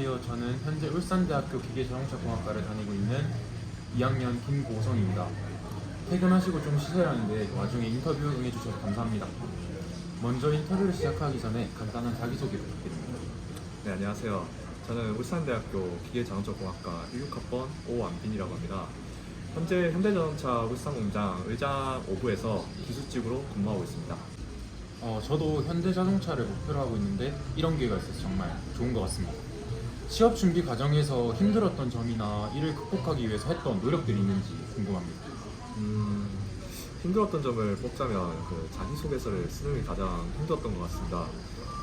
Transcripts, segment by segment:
안녕하세요. 저는 현재 울산대학교 기계자동차공학과를 다니고 있는 2학년 김고성입니다. 퇴근하시고 좀 쉬셔야하는데 와중에 인터뷰 응해주셔서 감사합니다. 먼저 인터뷰를 시작하기 전에 간단한 자기소개 부탁드립니다. 네, 안녕하세요. 저는 울산대학교 기계자동차공학과 16학번 오완빈이라고 합니다. 현재 현대자동차 울산공장 의장 5부에서 기술직으로 근무하고 있습니다. 어, 저도 현대자동차를 목표로 하고 있는데 이런 기회가 있어서 정말 좋은 것 같습니다. 취업 준비 과정에서 힘들었던 점이나 이를 극복하기 위해서 했던 노력들이 있는지 궁금합니다. 음, 힘들었던 점을 뽑자면 그 자기소개서를 쓰는 게 가장 힘들었던 것 같습니다.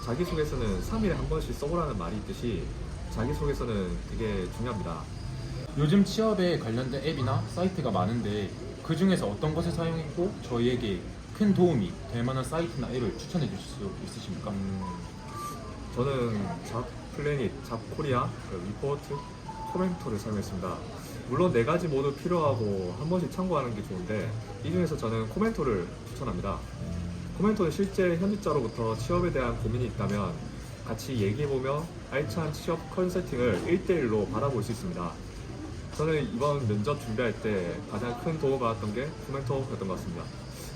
자기소개서는 3일에 한 번씩 써보라는 말이 있듯이 자기소개서는 되게 중요합니다. 요즘 취업에 관련된 앱이나 사이트가 많은데 그 중에서 어떤 것을 사용했고 저희에게 큰 도움이 될 만한 사이트나 앱을 추천해 주실 수 있으십니까? 음, 저는 잡 플래닛, 잡코리아, 그 리포트, 코멘토를 사용했습니다. 물론 네 가지 모두 필요하고 한 번씩 참고하는 게 좋은데 이 중에서 저는 코멘토를 추천합니다. 코멘토는 실제 현직자로부터 취업에 대한 고민이 있다면 같이 얘기해보며 알찬 취업 컨설팅을 1대1로 받아볼 수 있습니다. 저는 이번 면접 준비할 때 가장 큰 도움을 받았던 게 코멘토였던 것 같습니다.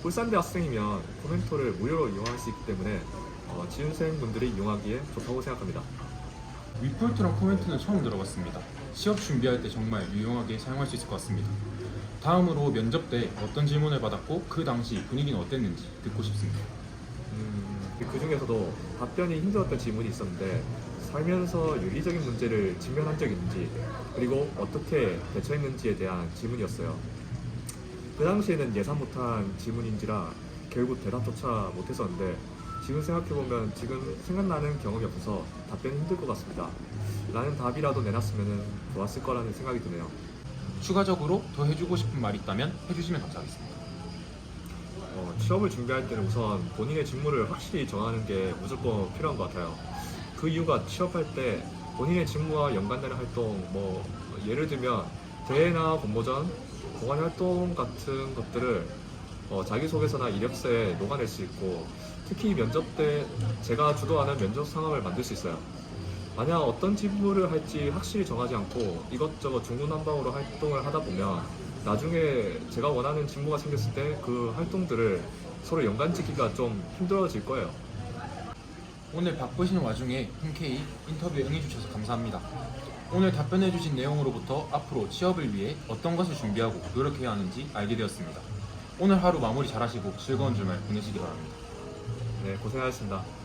울산대 학생이면 코멘토를 무료로 이용할 수 있기 때문에 어, 지원생분들이 이용하기에 좋다고 생각합니다. 위폴트랑 코멘트는 처음 들어봤습니다. 취업 준비할 때 정말 유용하게 사용할 수 있을 것 같습니다. 다음으로 면접 때 어떤 질문을 받았고 그 당시 분위기는 어땠는지 듣고 싶습니다. 음, 그 중에서도 답변이 힘들었던 질문이 있었는데 살면서 윤리적인 문제를 직면한 적이 있는지 그리고 어떻게 대처했는지에 대한 질문이었어요. 그 당시에는 예상 못한 질문인지라 결국 대답조차 못했었는데 지금 생각해보면 지금 생각나는 경험이 없어서 답변이 힘들 것 같습니다. 라는 답이라도 내놨으면 좋았을 거라는 생각이 드네요. 추가적으로 더 해주고 싶은 말이 있다면 해주시면 감사하겠습니다. 어, 취업을 준비할 때는 우선 본인의 직무를 확실히 정하는 게 무조건 필요한 것 같아요. 그 이유가 취업할 때 본인의 직무와 연관되는 활동, 뭐 예를 들면 대회나 공모전, 동아리 활동 같은 것들을 어, 자기소개서나 이력서에 녹아낼 수 있고 특히 면접 때 제가 주도하는 면접 상황을 만들 수 있어요. 만약 어떤 직무를 할지 확실히 정하지 않고 이것저것 중구난방으로 활동을 하다 보면 나중에 제가 원하는 직무가 생겼을 때 그 활동들을 서로 연관짓기가 좀 힘들어질 거예요. 오늘 바쁘신 와중에 흔쾌히 인터뷰에 응해주셔서 감사합니다. 오늘 답변해주신 내용으로부터 앞으로 취업을 위해 어떤 것을 준비하고 노력해야 하는지 알게 되었습니다. 오늘 하루 마무리 잘하시고 즐거운 주말 보내시기 바랍니다. 네, 고생하셨습니다.